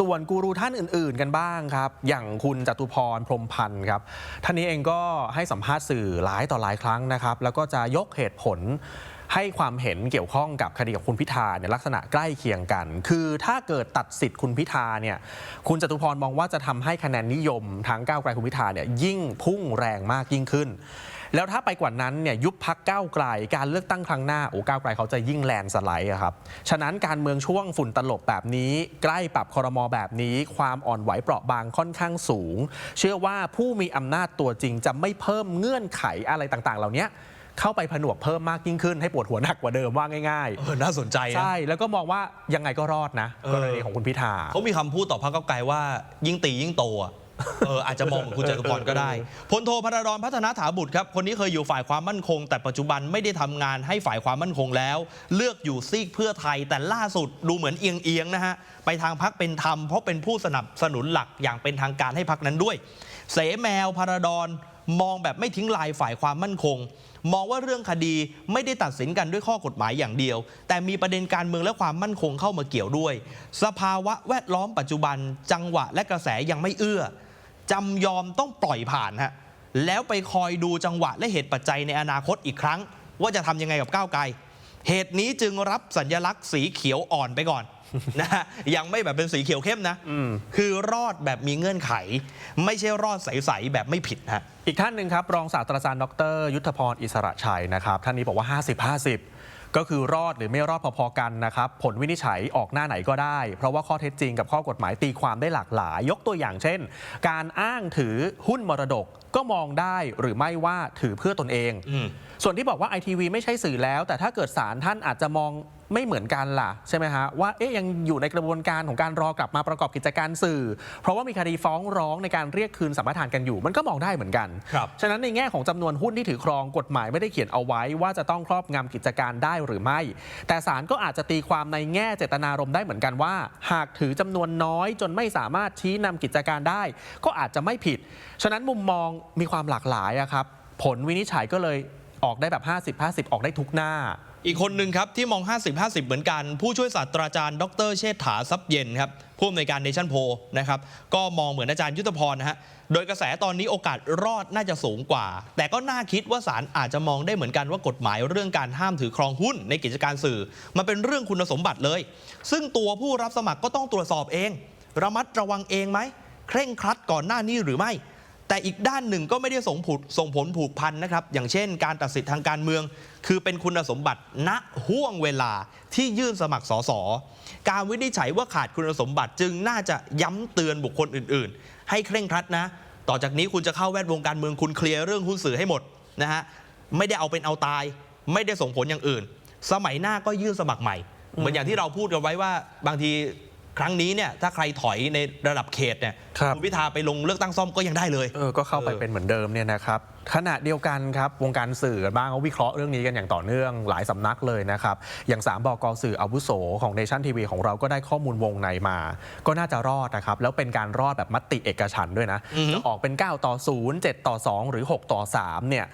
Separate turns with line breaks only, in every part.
ส่วนกูรูท่านอื่น ๆ กันบ้างครับ อย่างคุณจตุพรพรมพันธ์ครับ ท่านนี้เองก็ให้สัมภาษณ์สื่อหลายต่อหลายครั้งนะครับ แล้วก็จะยกเหตุผลให้ความเห็นเกี่ยวข้องกับคดีของคุณพิธาเนี่ยลักษณะใกล้เคียงกัน คือถ้าเกิดตัดสิทธิ์คุณพิธาเนี่ย คุณจตุพรมองว่าจะทำให้คะแนนนิยมทางก้าวไกลคุณพิธาเนี่ยยิ่งพุ่งแรงมากยิ่งขึ้น แล้วถ้าไปกว่านั้นเนี่ยยุบพักก้าวไกลการเลือกตั้งครั้งหน้าโอ้ก้าวไกลเขาจะยิ่งแลนด์สไลด์อะครับฉะนั้นการเมืองช่วงฝุ่นตลบแบบนี้ ใกล้ปรับคอรมอแบบนี้ ความอ่อนไหวเปราะบางค่อนข้างสูง เชื่อว่าผู้มีอำนาจตัวจริงจะไม่เพิ่มเงื่อนไขอะไรต่างๆ เหล่านี้เข้าไปผนวกเพิ่มมากยิ่งขึ้นให้ปวดหัวหนักกว่าเดิมว่าง่าย
เออน่าสนใจ
ๆ
นะ
ใช่ แล้วก็มองว่ายังไงก็รอดนะ
เออ
กรณีของคุณพิธา
เขามีคำพูดต่อพรรคก้าวไกลว่ายิ่งตียิ่งโตอะ เอออาจจะมองเหมือนคุณจตุพรก็ได้พลโทพระดอนพัฒนาถาบุตรครับคนนี้เคยอยู่ฝ่ายความมั่นคง แต่ปัจจุบันไม่ได้ทำงานให้ฝ่ายความมั่นคงแล้ว เลือกอยู่ซีกเพื่อไทย แต่ล่าสุดดูเหมือนเอียงเอียงๆนะฮะไปทางพักเป็นธรรมเพราะเป็นผู้สนับสนุนหลักอย่างเป็นทางการให้พักนั้นด้วย เสแมวพระดอนมองแบบไม่ทิ้งลายฝ่ายความมั่นคง มองว่าเรื่องคดีไม่ได้ตัดสินกันด้วยข้อกฎหมายอย่างเดียว แต่มีประเด็นการเมืองและความมั่นคงเข้ามาเกี่ยวด้วย สภาวะแวดล้อมปัจจุบัน จังหวะและกระแสยังไม่เอื้อ จำยอมต้องปล่อยผ่านฮะแล้วไปคอยดูจังหวะและเหตุปัจจัยในอนาคตอีกครั้ง ว่าจะทำยังไงกับก้าวไกล เหตุนี้จึงรับสัญลักษณ์สีเขียวอ่อนไปก่อนนะฮะยังไม่แบบเป็นสีเขียวเข้มนะ
อืม
คือรอดแบบมีเงื่อนไข ไม่ใช่รอดใสๆแบบไม่ผิดฮะ
อีกท่านหนึ่งครับ รองศาสตราจารย์ดร ยุทธพรอิสระชัยนะครับ ท่านนี้บอกว่า 50 50 ก็คือรอดหรือไม่รอดพอๆกันนะครับ ผลวินิจฉัยออกหน้าไหนก็ได้ เพราะว่าข้อเท็จจริงกับข้อกฎหมายตีความได้หลากหลาย ยกตัวอย่างเช่น การอ้างถือหุ้นมรดกก็มองได้หรือไม่ว่าถือเพื่อตนเอง
อืม
ส่วนที่บอกว่าไอทีวีไม่ใช่สื่อแล้ว แต่ถ้าเกิดศาลท่านอาจจะมอง ไม่เหมือนกันล่ะใช่ไหมฮะว่าเอ๊ะยังอยู่ในกระบวนการของการรอกลับมาประกอบกิจการสื่อ เพราะว่ามีคดีฟ้องร้องในการเรียกคืนสัมปทานกันอยู่ มันก็มองได้เหมือนกัน
ครับ
ฉะนั้นในแง่ของจำนวนหุ้นที่ถือครองกฎหมายไม่ได้เขียนเอาไว้ ว่าจะต้องครอบงำกิจการได้หรือไม่ แต่ศาลก็อาจจะตีความในแง่เจตนารมณ์ได้เหมือนกันว่า หากถือจำนวนน้อยจนไม่สามารถชี้นำกิจการได้ ก็อาจจะไม่ผิด ฉะนั้นมุมมองมีความหลากหลายอะครับ ผลวินิจฉัยก็เลยออกได้แบบ 50 50 ออกได้ทุกหน้า
อีกคนหนึ่งครับที่มอง 50-50 เหมือนกัน ผู้ช่วยศาสตราจารย์ ดร เชษฐาทรัพย์เย็นครับผู้อำนวยการเนชั่นโพนะครับก็มองเหมือนอาจารย์ยุทธพรนะฮะโดยกระแสตอนนี้โอกาสรอดน่าจะสูงกว่า แต่ก็น่าคิดว่าศาลอาจจะมองได้เหมือนกันว่ากฎหมายเรื่องการห้ามถือครองหุ้นในกิจการสื่อ มันเป็นเรื่องคุณสมบัติเลย ซึ่งตัวผู้รับสมัครก็ต้องตรวจสอบเอง ระมัดระวังเองไหมเคร่งครัดก่อนหน้านี้หรือไม่ แต่อีกด้านหนึ่งก็ไม่ได้ส่งผลส่งผลผูกพันนะครับ อย่างเช่น การตัดสิทธิทางการเมือง คือเป็นคุณสมบัติณห่วงเวลาที่ยื่นสมัครสสการวินิจฉัยว่าขาดคุณสมบัติจึงน่าจะย้ำเตือนบุคคลอื่น ๆ ให้เคร่งครัดนะ ต่อจากนี้คุณจะเข้าแวดวงการเมืองคุณเคลียร์เรื่องหุ้นสื่อให้หมดนะฮะไม่ได้เอาเป็นเอาตาย ไม่ได้ส่งผลอย่างอื่น สมัยหน้าก็ยื่นสมัครใหม่ เหมือนอย่างที่เราพูดกันไว้ว่าบางที ครั้งนี้เนี่ยถ้าใครถอยในระดับเขตเนี่ย
ครับ
ณพิธาไปลงเลือกตั้งซ่อมก็ยังได้เลย
เออก็เข้าไป
เออ
เป็นเหมือนเดิมเนี่ยนะครับขณะเดียวกันครับวงการสื่อบ้างเขาวิเคราะห์เรื่องนี้กันอย่างต่อเนื่องหลายสำนักเลยนะครับ อย่าง3บกสื่ออาวุโสของเนชั่นทีวีของเราก็ได้ข้อมูลวงในมา ก็น่าจะรอดนะครับ แล้วเป็นการรอดแบบมติเอกฉันท์ด้วยนะ
อือฮึ
จะออกเป็น 9 ต่อ 0 7 ต่อ 2 หรือ 6 ต่อ 3 เนี่ย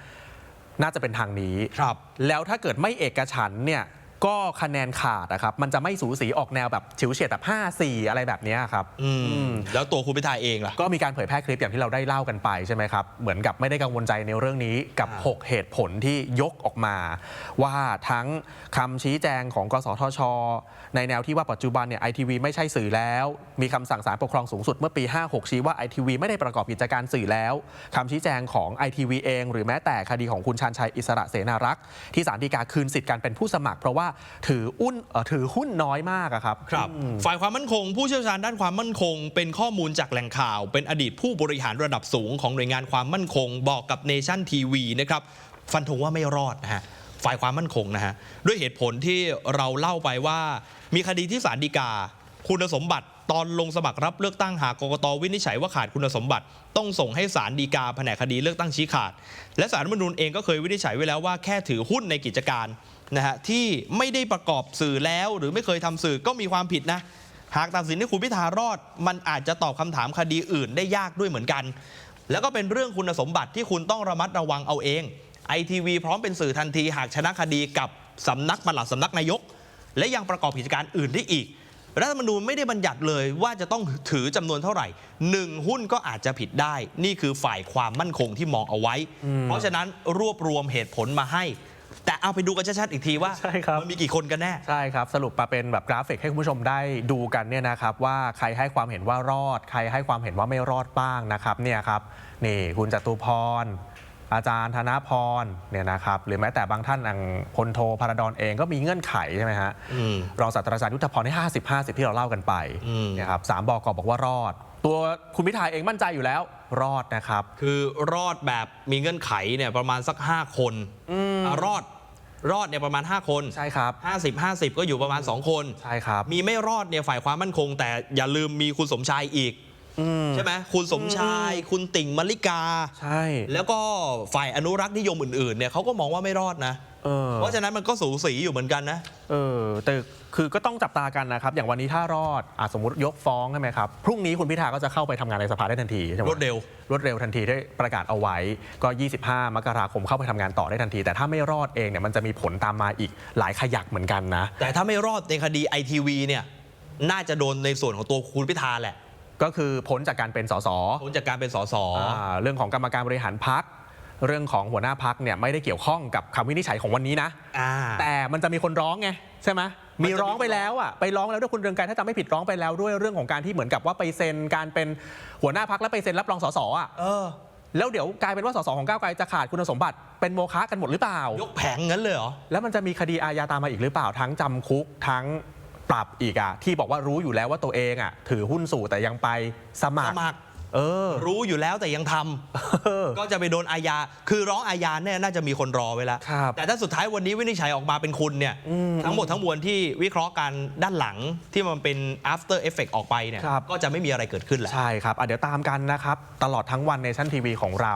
น่าจะเป็นทางนี้
ครับ
แล้วถ้าเกิดไม่เอกฉันท์เนี่ย ก็คะแนนขาดนะครับ มันจะไม่สูสีออกแนวแบบฉิวเฉียดแบบ5-4 อะไรแบบเนี้ยครับ
อืม
อืม
แล้วตัวคุณพิธาเองล่ะ
ก็มีการเผยแพร่คลิปอย่างที่เราได้เล่ากันไปใช่ไหมครับ เหมือนกับไม่ได้กังวลใจในเรื่องนี้กับ
อ่า
6 เหตุผลที่ยกออกมา ว่าทั้งคำชี้แจงของกสทช ในแนวที่ว่าปัจจุบันเนี่ยไอทีวีไม่ใช่สื่อแล้ว มีคำสั่งศาลปกครองสูงสุดเมื่อปี 56 ชี้ว่าไอทีวีไม่ได้ประกอบกิจการสื่อแล้วคำชี้แจงของไอทีวีเอง หรือแม้แต่คดีของคุณชันชัยอิสระเสนารักษ์ที่ศาลฎีกาคืนสิทธิ์การเป็นผู้สมัครเพราะว่าถืออุ้นเอ่อถือหุ้นน้อยมากอะครับ
ครับ
อืม
ฝ่ายความมั่นคง ผู้เชี่ยวชาญด้านความมั่นคง เป็นข้อมูลจากแหล่งข่าว เป็นอดีตผู้บริหารระดับสูงของหน่วยงานความมั่นคง บอกกับเนชั่นทีวีนะครับฟันธงว่าไม่รอดนะฮะฝ่ายความมั่นคงนะฮะด้วยเหตุผลที่เราเล่าไปว่า มีคดีที่ศาลฎีกา คุณสมบัติตอนลงสมัครรับเลือกตั้งหากกกตวินิจฉัยว่าขาดคุณสมบัติ ต้องส่งให้ศาลฎีกาแผนกคดีเลือกตั้งชี้ขาด และศาลรัฐธรรมนูญเองก็เคยวินิจฉัยไว้แล้วว่าแค่ถือหุ้นในกิจการ นะฮะที่ไม่ได้ประกอบสื่อแล้วหรือไม่เคยทำสื่อก็มีความผิดนะหากตัดสินให้คุณพิธารอด มันอาจจะตอบคำถามคดีอื่นได้ยากด้วยเหมือนกัน แล้วก็เป็นเรื่องคุณสมบัติที่คุณต้องระมัดระวังเอาเองไอทีวีพร้อมเป็นสื่อทันที หากชนะคดีกับสำนักปลัดสำนักนายก และยังประกอบกิจการอื่นได้อีกรัฐธรรมนูญไม่ได้บัญญัติเลยว่าจะต้องถือจำนวนเท่าไหร่หนึ่งหุ้นก็อาจจะผิดได้ นี่คือฝ่ายความมั่นคงที่มองเอาไว้ เพราะฉะนั้นรวบรวมเหตุผลมาให้ เอาไปดูกันชัดๆอีกทีว่า
ใช่ครับ
มันมีกี่คนกันแน่
ใช่ครับ สรุปมาเป็นแบบกราฟิกให้คุณผู้ชมได้ดูกันเนี่ยนะครับว่าใครให้ความเห็นว่ารอด ใครให้ความเห็นว่าไม่รอดบ้างนะครับเนี่ยครับนี่คุณจตุพร อาจารย์ธนพรเนี่ยนะครับหรือแม้แต่บางท่านอย่างพลโทพาราดอนเองก็มีเงื่อนไขใช่ไหมฮะ
อืม
รองศาสตราจารย์ยุทธพรให้50 50 ที่เราเล่ากันไป
อืม
เนี่ยครับสามบอกบอกว่ารอด ตัวคุณพิธาเองมั่นใจอยู่แล้วรอดนะครับ
คือรอดแบบมีเงื่อนไขเนี่ยประมาณสัก 5 คนอะรอด รอดเนี่ยประมาณ 5 คน
ใช่ครับ
50 50 ก็อยู่ประมาณ 2 คน
ใช่ครับ
มีไม่รอดเนี่ยฝ่ายความมั่นคง แต่อย่าลืมมีคุณสมชายอีก
อืม
ใช่ไหมคุณสมชาย คุณติ่งมลิกา
ใช่
แล้วก็ฝ่ายอนุรักษ์นิยมอื่นๆเนี่ยเขาก็มองว่าไม่รอดนะ
เออ
เพราะฉะนั้นมันก็สูสีอยู่เหมือนกันนะ
เออแต่คือก็ต้องจับตากันนะครับ อย่างวันนี้ถ้ารอดอะสมมติยกฟ้องใช่ไหมครับ พรุ่งนี้คุณพิธาก็จะเข้าไปทำงานในสภาได้ทันทีใช่ไหม
รวดเร็ว
รวดเร็วทันทีได้ประกาศเอาไว้ ก็ 25 มกราคมเข้าไปทำงานต่อได้ทันที แต่ถ้าไม่รอดเองเนี่ยมันจะมีผลตามมาอีกหลายขยักเหมือนกันนะ
แต่ถ้าไม่รอดในคดีไอทีวีเนี่ย น่าจะโดนในส่วนของตัวคุณพิธาแหละ
ก็คือพ้นจากการเป็นสส
พ้นจากการเป็นสส
อ่าเรื่องของกรรมการบริหารพัก เรื่องของหัวหน้าพักเนี่ยไม่ได้เกี่ยวข้องกับคำวินิจฉัยของวันนี้นะ
อ่า
แต่มันจะมีคนร้องไงใช่ไหม
มันจะมี
มีร้องไปแล้วอะไปร้องแล้วด้วยคุณเรืองไกรถ้าจำไม่ผิดร้องไปแล้วด้วยเรื่องของการที่เหมือนกับว่าไปเซ็นการเป็นหัวหน้าพักแล้วไปเซ็นรับรองสสอะ
เออ
แล้วเดี๋ยวกลายเป็นว่าสสของก้าวไกลจะขาดคุณสมบัติเป็นโมฆะกันหมดหรือเปล่า
ยกแผงงั้นเลยเหรอ
แล้วมันจะมีคดีอาญาตามมาอีกหรือเปล่าทั้งจำคุกทั้งปรับอีกอะที่บอกว่ารู้อยู่แล้วว่าตัวเองอะถือหุ้นสู่แต่ยังไปสมั
ส
คร
มัคร
เออ
รู้อยู่แล้วแต่ยังทำ
เออ
ก็จะไปโดนอาญา คือร้องอาญาเนี่ยน่าจะมีคนรอไว้แล้ว
ครับ
แต่ถ้าสุดท้ายวันนี้วินิจฉัยออกมาเป็นคุณเนี่ย
อืม
ทั้งหมดทั้งมวลที่วิเคราะห์กันด้านหลังที่มันเป็น after effect ออกไปเนี่ย
ครับ
ก็จะไม่มีอะไรเกิดขึ้นแหละ
ใช่ครับอะเดี๋ยวตามกันนะครับ ตลอดทั้งวันในชั้นทีวีของเรา